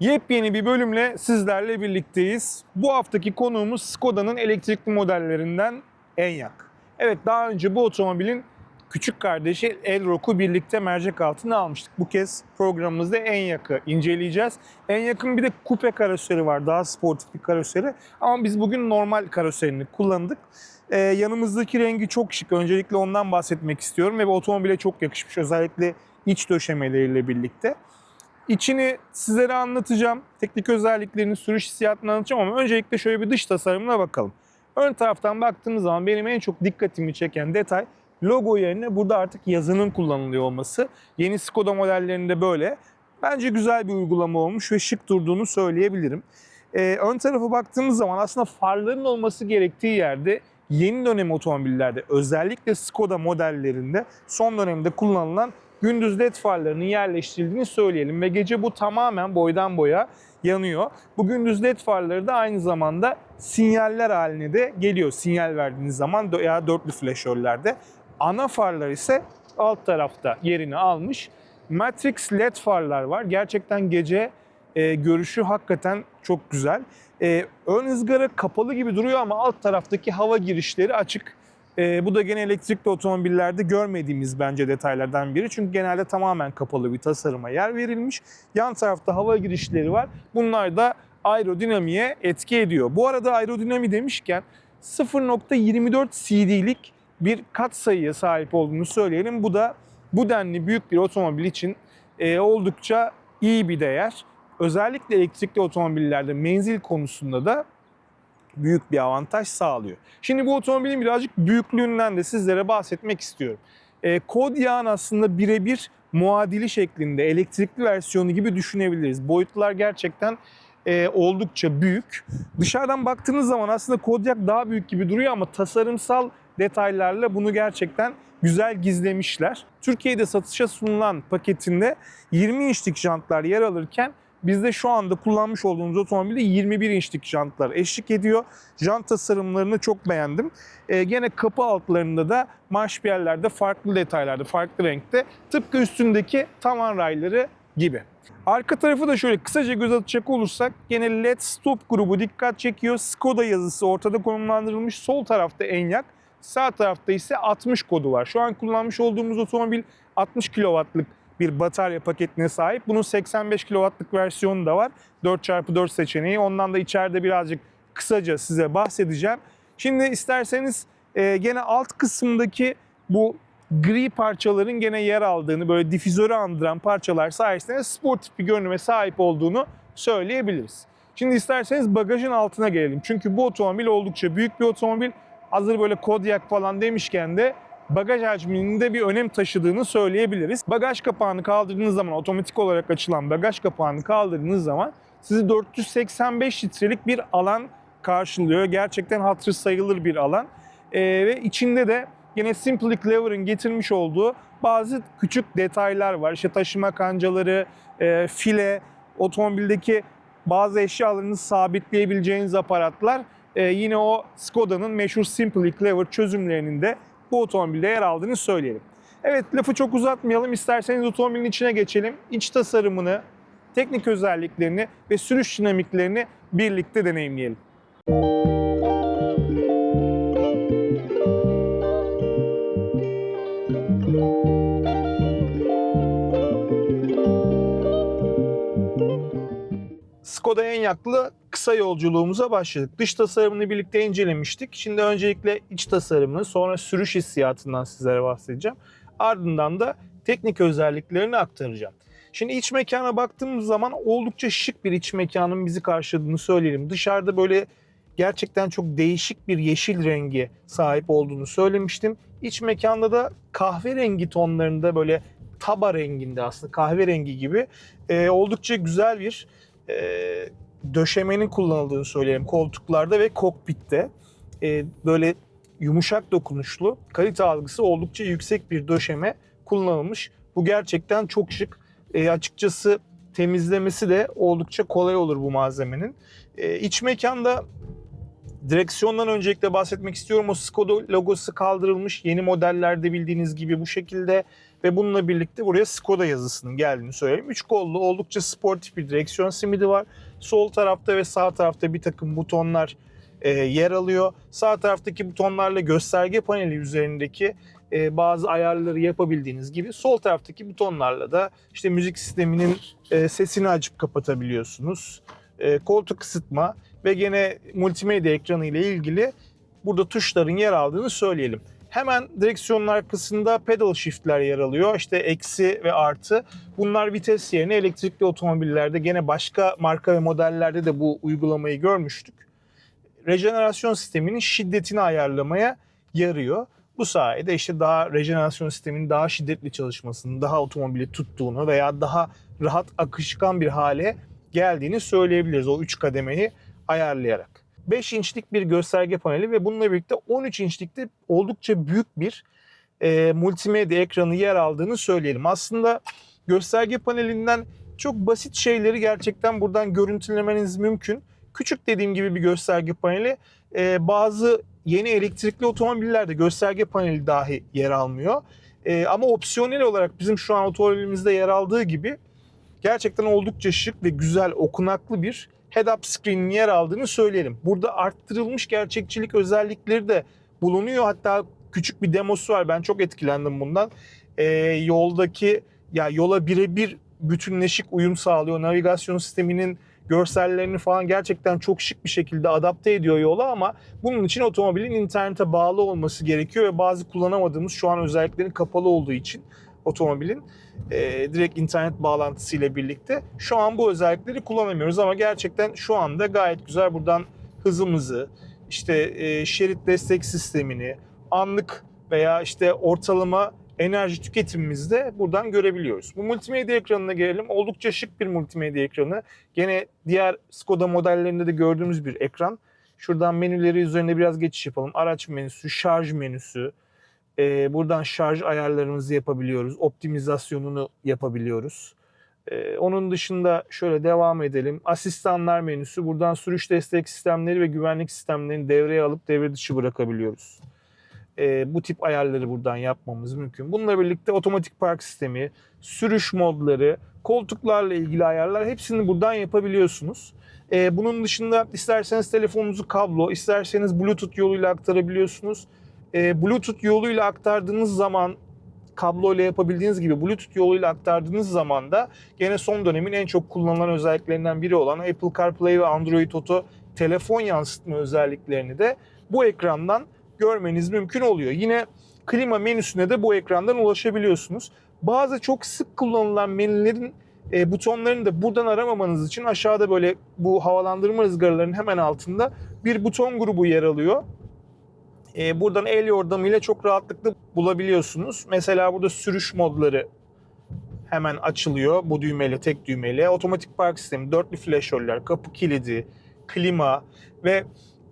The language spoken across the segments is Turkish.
Yepyeni bir bölümle sizlerle birlikteyiz. Bu haftaki konuğumuz Skoda'nın elektrikli modellerinden Enyaq. Evet daha önce bu otomobilin küçük kardeşi Elrock'u birlikte mercek altına almıştık. Bu kez programımızda Enyaq'ı inceleyeceğiz. Enyaq'ın bir de kupe karoseri var. Daha sportif bir karoseri. Ama biz bugün normal karoserini kullandık. Ee, yanımızdaki rengi çok şık. Öncelikle ondan bahsetmek istiyorum ve bu otomobile çok yakışmış. Özellikle iç döşemeleriyle birlikte. İçini sizlere anlatacağım. Teknik özelliklerini, sürüş hissiyatını anlatacağım ama öncelikle şöyle bir dış tasarımına bakalım. Ön taraftan baktığımız zaman benim en çok dikkatimi çeken detay logo yerine burada artık yazının kullanılıyor olması. Yeni Skoda modellerinde böyle. Bence güzel bir uygulama olmuş ve şık durduğunu söyleyebilirim. Ee, ön tarafa baktığımız zaman aslında farların olması gerektiği yerde yeni dönem otomobillerde özellikle Skoda modellerinde son dönemde kullanılan gündüz led farlarının yerleştirildiğini söyleyelim ve gece bu tamamen boydan boya yanıyor. Bu gündüz led farları da aynı zamanda sinyaller haline de geliyor. Sinyal verdiğiniz zaman ya dörtlü flaşörlerde. Ana farlar ise alt tarafta yerini almış. Matrix led farlar var. Gerçekten gece e, görüşü hakikaten çok güzel. E, ön ızgara kapalı gibi duruyor ama alt taraftaki hava girişleri açık. E, bu da gene elektrikli otomobillerde görmediğimiz bence detaylardan biri. Çünkü genelde tamamen kapalı bir tasarıma yer verilmiş. Yan tarafta hava girişleri var. Bunlar da aerodinamiğe etki ediyor. Bu arada aerodinami demişken 0.24 CD'lik bir kat sayıya sahip olduğunu söyleyelim. Bu da bu denli büyük bir otomobil için e, oldukça iyi bir değer. Özellikle elektrikli otomobillerde menzil konusunda da büyük bir avantaj sağlıyor. Şimdi bu otomobilin birazcık büyüklüğünden de sizlere bahsetmek istiyorum. E, Kodiaq'ın aslında birebir muadili şeklinde elektrikli versiyonu gibi düşünebiliriz. Boyutlar gerçekten e, oldukça büyük. Dışarıdan baktığınız zaman aslında Kodiaq daha büyük gibi duruyor ama tasarımsal detaylarla bunu gerçekten güzel gizlemişler. Türkiye'de satışa sunulan paketinde 20 inçlik jantlar yer alırken Bizde şu anda kullanmış olduğumuz otomobilde 21 inçlik jantlar eşlik ediyor. Jant tasarımlarını çok beğendim. Ee, gene kapı altlarında da marşpiyerlerde farklı detaylarda, farklı renkte. Tıpkı üstündeki tavan rayları gibi. Arka tarafı da şöyle kısaca göz atacak olursak gene LED Stop grubu dikkat çekiyor. Skoda yazısı ortada konumlandırılmış. Sol tarafta Enyaq, sağ tarafta ise 60 kodu var. Şu an kullanmış olduğumuz otomobil 60 kW'lık bir batarya paketine sahip. Bunun 85 kW'lık versiyonu da var. 4x4 seçeneği. Ondan da içeride birazcık kısaca size bahsedeceğim. Şimdi isterseniz e, gene alt kısımdaki bu gri parçaların gene yer aldığını, böyle difüzörü andıran parçalar sayesinde sportif bir görünüme sahip olduğunu söyleyebiliriz. Şimdi isterseniz bagajın altına gelelim. Çünkü bu otomobil oldukça büyük bir otomobil. Hazır böyle Kodiaq falan demişken de bagaj hacminin de bir önem taşıdığını söyleyebiliriz. Bagaj kapağını kaldırdığınız zaman, otomatik olarak açılan bagaj kapağını kaldırdığınız zaman sizi 485 litrelik bir alan karşılıyor. Gerçekten hatırı sayılır bir alan. Ee, ve içinde de yine Simply Clever'ın getirmiş olduğu bazı küçük detaylar var. İşte taşıma kancaları, e, file, otomobildeki bazı eşyalarınızı sabitleyebileceğiniz aparatlar e, yine o Skoda'nın meşhur Simply Clever çözümlerinin de bu otomobilde yer aldığını söyleyelim. Evet lafı çok uzatmayalım. İsterseniz otomobilin içine geçelim. İç tasarımını, teknik özelliklerini ve sürüş dinamiklerini birlikte deneyimleyelim. Skoda Enyaq'lı kısa yolculuğumuza başladık. Dış tasarımını birlikte incelemiştik. Şimdi öncelikle iç tasarımını, sonra sürüş hissiyatından sizlere bahsedeceğim. Ardından da teknik özelliklerini aktaracağım. Şimdi iç mekana baktığımız zaman oldukça şık bir iç mekanın bizi karşıladığını söyleyelim. Dışarıda böyle gerçekten çok değişik bir yeşil rengi sahip olduğunu söylemiştim. İç mekanda da kahverengi tonlarında böyle taba renginde aslında kahverengi gibi e, oldukça güzel bir e, döşemenin kullanıldığını söyleyelim koltuklarda ve kokpitte. E, böyle yumuşak dokunuşlu, kalite algısı oldukça yüksek bir döşeme kullanılmış. Bu gerçekten çok şık. E, açıkçası temizlemesi de oldukça kolay olur bu malzemenin. E, iç mekanda direksiyondan öncelikle bahsetmek istiyorum. O Skoda logosu kaldırılmış. Yeni modellerde bildiğiniz gibi bu şekilde ve bununla birlikte buraya Skoda yazısının geldiğini söyleyeyim. Üç kollu oldukça sportif bir direksiyon simidi var. Sol tarafta ve sağ tarafta bir takım butonlar e, yer alıyor. Sağ taraftaki butonlarla gösterge paneli üzerindeki e, bazı ayarları yapabildiğiniz gibi sol taraftaki butonlarla da işte müzik sisteminin e, sesini açıp kapatabiliyorsunuz. E, koltuk ısıtma ve gene multimedya ekranı ile ilgili burada tuşların yer aldığını söyleyelim. Hemen direksiyonun arkasında pedal shift'ler yer alıyor. İşte eksi ve artı. Bunlar vites yerine elektrikli otomobillerde gene başka marka ve modellerde de bu uygulamayı görmüştük. Rejenerasyon sisteminin şiddetini ayarlamaya yarıyor. Bu sayede işte daha rejenerasyon sisteminin daha şiddetli çalışmasını, daha otomobili tuttuğunu veya daha rahat akışkan bir hale geldiğini söyleyebiliriz o 3 kademeyi ayarlayarak. 5 inçlik bir gösterge paneli ve bununla birlikte 13 inçlikte oldukça büyük bir e, multimedya ekranı yer aldığını söyleyelim. Aslında gösterge panelinden çok basit şeyleri gerçekten buradan görüntülemeniz mümkün. Küçük dediğim gibi bir gösterge paneli. E, bazı yeni elektrikli otomobillerde gösterge paneli dahi yer almıyor. E, ama opsiyonel olarak bizim şu an otomobilimizde yer aldığı gibi gerçekten oldukça şık ve güzel okunaklı bir head-up screen'in yer aldığını söyleyelim. Burada arttırılmış gerçekçilik özellikleri de bulunuyor. Hatta küçük bir demosu var. Ben çok etkilendim bundan. Ee, yoldaki ya yola birebir bütünleşik uyum sağlıyor. Navigasyon sisteminin görsellerini falan gerçekten çok şık bir şekilde adapte ediyor yola ama bunun için otomobilin internete bağlı olması gerekiyor ve bazı kullanamadığımız şu an özelliklerin kapalı olduğu için otomobilin e, direkt internet bağlantısıyla birlikte şu an bu özellikleri kullanamıyoruz ama gerçekten şu anda gayet güzel buradan hızımızı, işte e, şerit destek sistemini, anlık veya işte ortalama enerji tüketimimizi de buradan görebiliyoruz. Bu multimedya ekranına gelelim. Oldukça şık bir multimedya ekranı. Gene diğer Skoda modellerinde de gördüğümüz bir ekran. Şuradan menüleri üzerinde biraz geçiş yapalım. Araç menüsü, şarj menüsü, ee, buradan şarj ayarlarımızı yapabiliyoruz. Optimizasyonunu yapabiliyoruz. Ee, onun dışında şöyle devam edelim. Asistanlar menüsü. Buradan sürüş destek sistemleri ve güvenlik sistemlerini devreye alıp devre dışı bırakabiliyoruz. Ee, bu tip ayarları buradan yapmamız mümkün. Bununla birlikte otomatik park sistemi, sürüş modları, koltuklarla ilgili ayarlar hepsini buradan yapabiliyorsunuz. Ee, bunun dışında isterseniz telefonunuzu kablo, isterseniz bluetooth yoluyla aktarabiliyorsunuz e, Bluetooth yoluyla aktardığınız zaman kablo ile yapabildiğiniz gibi Bluetooth yoluyla aktardığınız zaman da gene son dönemin en çok kullanılan özelliklerinden biri olan Apple CarPlay ve Android Auto telefon yansıtma özelliklerini de bu ekrandan görmeniz mümkün oluyor. Yine klima menüsüne de bu ekrandan ulaşabiliyorsunuz. Bazı çok sık kullanılan menülerin e, butonlarını da buradan aramamanız için aşağıda böyle bu havalandırma ızgaralarının hemen altında bir buton grubu yer alıyor. E, buradan el yordamıyla çok rahatlıkla bulabiliyorsunuz. Mesela burada sürüş modları hemen açılıyor bu düğmeyle, tek düğmeyle. Otomatik park sistemi, dörtlü flaşörler, kapı kilidi, klima ve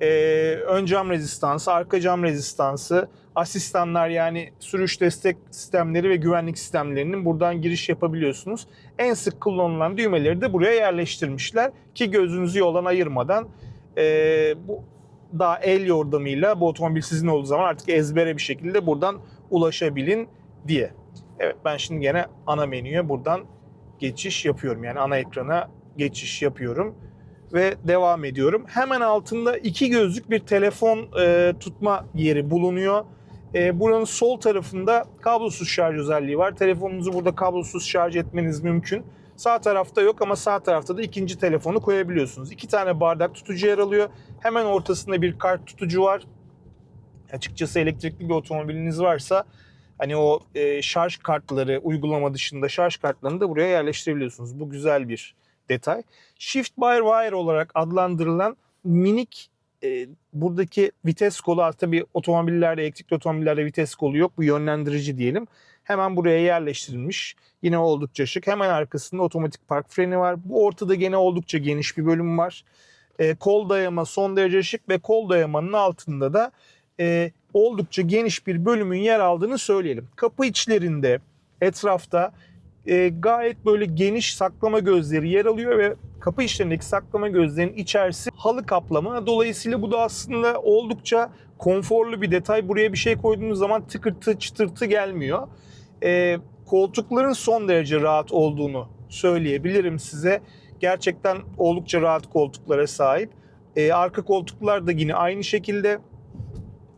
e, ön cam rezistansı, arka cam rezistansı, asistanlar yani sürüş destek sistemleri ve güvenlik sistemlerinin buradan giriş yapabiliyorsunuz. En sık kullanılan düğmeleri de buraya yerleştirmişler ki gözünüzü yoldan ayırmadan e, bu daha el yordamıyla bu otomobil sizin olduğu zaman artık ezbere bir şekilde buradan ulaşabilin diye. Evet ben şimdi gene ana menüye buradan geçiş yapıyorum. Yani ana ekrana geçiş yapıyorum ve devam ediyorum. Hemen altında iki gözlük bir telefon e, tutma yeri bulunuyor. E, buranın sol tarafında kablosuz şarj özelliği var. Telefonunuzu burada kablosuz şarj etmeniz mümkün. Sağ tarafta yok ama sağ tarafta da ikinci telefonu koyabiliyorsunuz. İki tane bardak tutucu yer alıyor. Hemen ortasında bir kart tutucu var. Açıkçası elektrikli bir otomobiliniz varsa hani o e, şarj kartları uygulama dışında şarj kartlarını da buraya yerleştirebiliyorsunuz. Bu güzel bir detay. Shift by wire olarak adlandırılan minik e, buradaki vites kolu tabii otomobillerde elektrikli otomobillerde vites kolu yok. Bu yönlendirici diyelim. Hemen buraya yerleştirilmiş. Yine oldukça şık. Hemen arkasında otomatik park freni var. Bu ortada gene oldukça geniş bir bölüm var. E, kol dayama son derece şık ve kol dayamanın altında da e, oldukça geniş bir bölümün yer aldığını söyleyelim. Kapı içlerinde etrafta e, gayet böyle geniş saklama gözleri yer alıyor ve kapı içlerindeki saklama gözlerinin içerisi halı kaplama. Dolayısıyla bu da aslında oldukça konforlu bir detay. Buraya bir şey koyduğunuz zaman tıkırtı çıtırtı gelmiyor. E, Koltukların son derece rahat olduğunu söyleyebilirim size. Gerçekten oldukça rahat koltuklara sahip. Ee, arka koltuklar da yine aynı şekilde.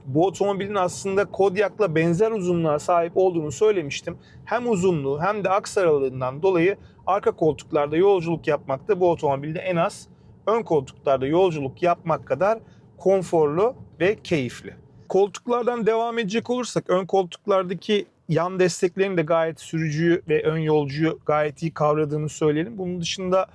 Bu otomobilin aslında Kodiaq'la benzer uzunluğa sahip olduğunu söylemiştim. Hem uzunluğu hem de aks aralığından dolayı arka koltuklarda yolculuk yapmakta bu otomobilde en az ön koltuklarda yolculuk yapmak kadar konforlu ve keyifli. Koltuklardan devam edecek olursak ön koltuklardaki yan desteklerin de gayet sürücüyü ve ön yolcuyu gayet iyi kavradığını söyleyelim. Bunun dışında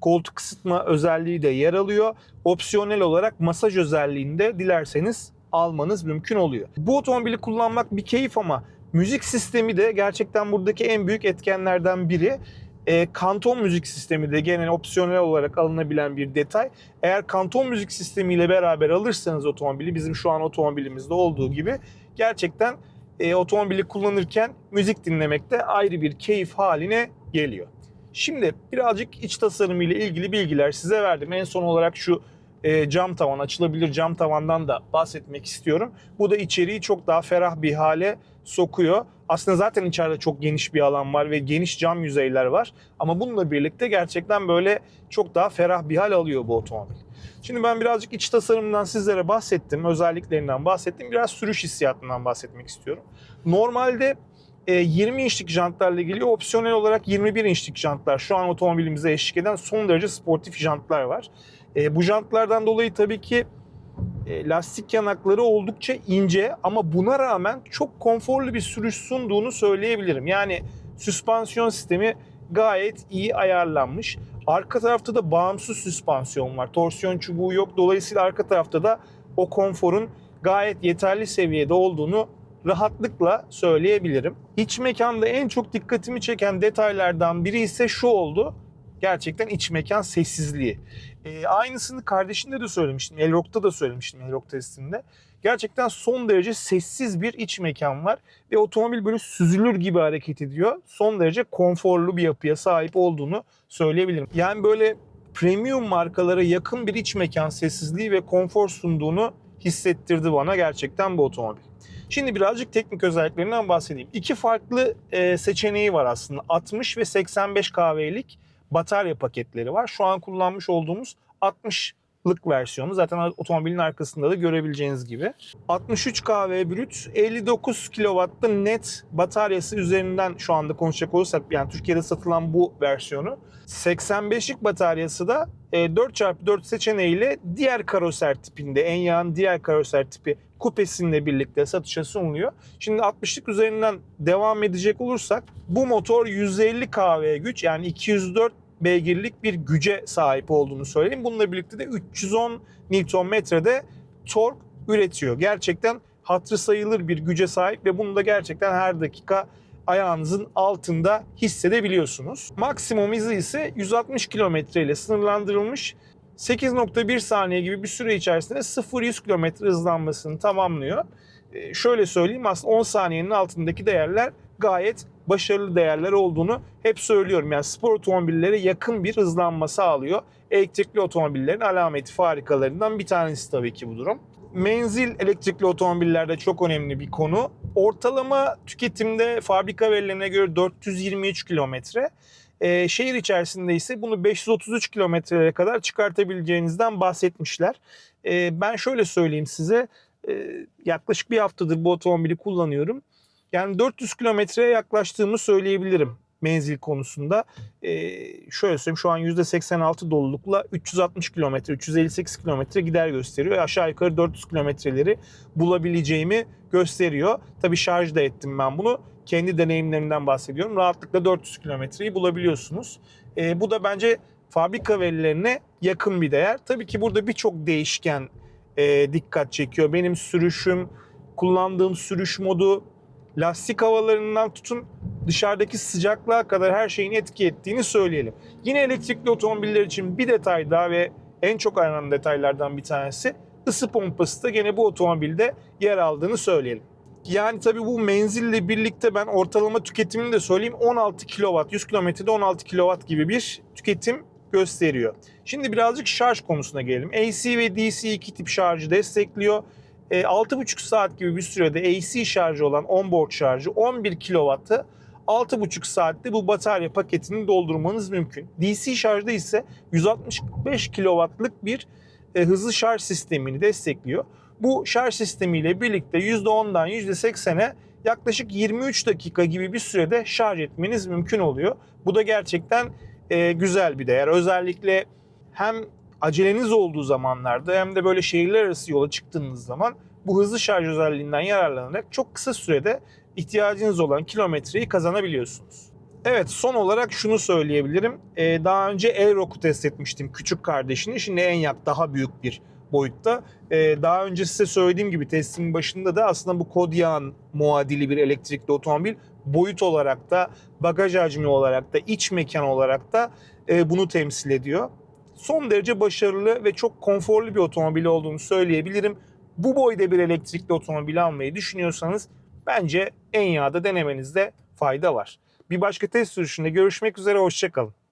koltuk ısıtma özelliği de yer alıyor. Opsiyonel olarak masaj özelliğinde dilerseniz almanız mümkün oluyor. Bu otomobili kullanmak bir keyif ama müzik sistemi de gerçekten buradaki en büyük etkenlerden biri. E, kanton müzik sistemi de gene opsiyonel olarak alınabilen bir detay. Eğer kanton müzik sistemiyle beraber alırsanız otomobili bizim şu an otomobilimizde olduğu gibi gerçekten e, otomobili kullanırken müzik dinlemek de ayrı bir keyif haline geliyor. Şimdi birazcık iç tasarımı ile ilgili bilgiler size verdim. En son olarak şu e, cam tavan, açılabilir cam tavandan da bahsetmek istiyorum. Bu da içeriği çok daha ferah bir hale sokuyor. Aslında zaten içeride çok geniş bir alan var ve geniş cam yüzeyler var. Ama bununla birlikte gerçekten böyle çok daha ferah bir hal alıyor bu otomobil. Şimdi ben birazcık iç tasarımından sizlere bahsettim, özelliklerinden bahsettim. Biraz sürüş hissiyatından bahsetmek istiyorum. Normalde e, 20 inçlik jantlarla geliyor. Opsiyonel olarak 21 inçlik jantlar. Şu an otomobilimize eşlik eden son derece sportif jantlar var. E, bu jantlardan dolayı tabii ki e, lastik yanakları oldukça ince ama buna rağmen çok konforlu bir sürüş sunduğunu söyleyebilirim. Yani süspansiyon sistemi gayet iyi ayarlanmış. Arka tarafta da bağımsız süspansiyon var. Torsiyon çubuğu yok. Dolayısıyla arka tarafta da o konforun gayet yeterli seviyede olduğunu rahatlıkla söyleyebilirim. İç mekanda en çok dikkatimi çeken detaylardan biri ise şu oldu. Gerçekten iç mekan sessizliği. E, aynısını kardeşinde de söylemiştim. Elrock'ta da söylemiştim Elrock testinde. Gerçekten son derece sessiz bir iç mekan var. Ve otomobil böyle süzülür gibi hareket ediyor. Son derece konforlu bir yapıya sahip olduğunu söyleyebilirim. Yani böyle premium markalara yakın bir iç mekan sessizliği ve konfor sunduğunu hissettirdi bana gerçekten bu otomobil. Şimdi birazcık teknik özelliklerinden bahsedeyim. İki farklı e, seçeneği var aslında. 60 ve 85 kW'lik batarya paketleri var. Şu an kullanmış olduğumuz 60'lık versiyonu. Zaten otomobilin arkasında da görebileceğiniz gibi. 63 kW brüt, 59 kW'lı net bataryası üzerinden şu anda konuşacak olursak yani Türkiye'de satılan bu versiyonu. 85'lik bataryası da 4x4 seçeneğiyle diğer karoser tipinde, en yağın diğer karoser tipi kupesinle birlikte satışa sunuluyor. Şimdi 60'lık üzerinden devam edecek olursak bu motor 150 kW güç yani 204 beygirlik bir güce sahip olduğunu söyleyeyim. Bununla birlikte de 310 Nm'de tork üretiyor. Gerçekten hatırı sayılır bir güce sahip ve bunu da gerçekten her dakika ayağınızın altında hissedebiliyorsunuz. Maksimum hızı ise 160 km ile sınırlandırılmış. 8.1 saniye gibi bir süre içerisinde 0-100 km hızlanmasını tamamlıyor. Ee, şöyle söyleyeyim aslında 10 saniyenin altındaki değerler gayet başarılı değerler olduğunu hep söylüyorum. Yani spor otomobillere yakın bir hızlanma sağlıyor. Elektrikli otomobillerin alameti farikalarından bir tanesi tabii ki bu durum. Menzil elektrikli otomobillerde çok önemli bir konu. Ortalama tüketimde fabrika verilerine göre 423 kilometre. Ee, şehir içerisinde ise bunu 533 kilometrelere kadar çıkartabileceğinizden bahsetmişler. Ee, ben şöyle söyleyeyim size. Ee, yaklaşık bir haftadır bu otomobili kullanıyorum. Yani 400 kilometreye yaklaştığımı söyleyebilirim menzil konusunda. Ee, şöyle söyleyeyim şu an %86 dolulukla 360 kilometre, 358 kilometre gider gösteriyor. Aşağı yukarı 400 kilometreleri bulabileceğimi gösteriyor. Tabii şarj da ettim ben bunu. Kendi deneyimlerimden bahsediyorum. Rahatlıkla 400 kilometreyi bulabiliyorsunuz. Ee, bu da bence fabrika verilerine yakın bir değer. Tabii ki burada birçok değişken e, dikkat çekiyor. Benim sürüşüm, kullandığım sürüş modu, lastik havalarından tutun dışarıdaki sıcaklığa kadar her şeyin etki ettiğini söyleyelim. Yine elektrikli otomobiller için bir detay daha ve en çok aranan detaylardan bir tanesi ısı pompası da gene bu otomobilde yer aldığını söyleyelim. Yani tabii bu menzille birlikte ben ortalama tüketimini de söyleyeyim 16 kW, 100 kilometrede 16 kW gibi bir tüketim gösteriyor. Şimdi birazcık şarj konusuna gelelim. AC ve DC iki tip şarjı destekliyor. E, 6,5 saat gibi bir sürede AC şarjı olan onboard şarjı 11 kW'ı 6,5 saatte bu batarya paketini doldurmanız mümkün. DC şarjda ise 165 kW'lık bir e, hızlı şarj sistemini destekliyor. Bu şarj sistemiyle birlikte %10'dan %80'e yaklaşık 23 dakika gibi bir sürede şarj etmeniz mümkün oluyor. Bu da gerçekten e, güzel bir değer. Özellikle hem aceleniz olduğu zamanlarda hem de böyle şehirler arası yola çıktığınız zaman bu hızlı şarj özelliğinden yararlanarak çok kısa sürede ihtiyacınız olan kilometreyi kazanabiliyorsunuz. Evet son olarak şunu söyleyebilirim. Ee, daha önce Elroc'u test etmiştim küçük kardeşini. Şimdi Enyaq daha büyük bir boyutta. Ee, daha önce size söylediğim gibi testimin başında da aslında bu Kodiak'ın muadili bir elektrikli otomobil boyut olarak da bagaj hacmi olarak da iç mekan olarak da e, bunu temsil ediyor. Son derece başarılı ve çok konforlu bir otomobil olduğunu söyleyebilirim. Bu boyda bir elektrikli otomobil almayı düşünüyorsanız bence Enyaq'da denemenizde fayda var. Bir başka test sürüşünde görüşmek üzere, hoşçakalın.